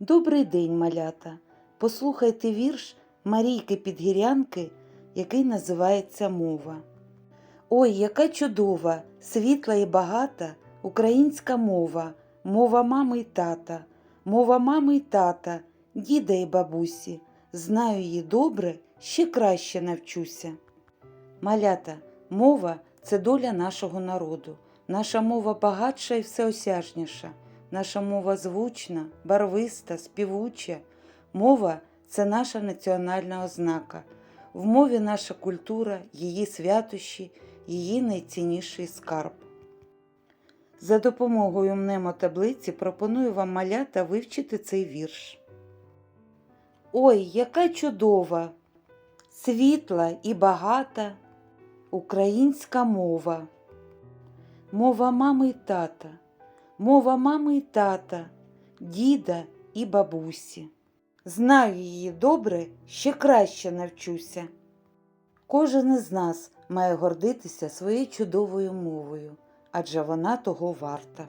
Добрий день, малята! Послухайте вірш Марійки Підгірянки, який називається Мова. Ой, яка чудова, світла і багата українська мова, мова мами й тата, мова мами й тата, діда і бабусі. Знаю її добре, ще краще навчуся. Малята, мова це доля нашого народу. Наша мова багатша і всеосяжніша. Наша мова звучна, барвиста, співуча. Мова це наша національна ознака. В мові наша культура, її святощі, її найцінніший скарб. За допомогою мнемотаблиці пропоную вам малята вивчити цей вірш. Ой, яка чудова, світла і багата українська мова. Мова мами й тата, мова мами й тата, діда і бабусі. Знаю її добре, ще краще навчуся. Кожен із нас має гордитися своєю чудовою мовою, адже вона того варта.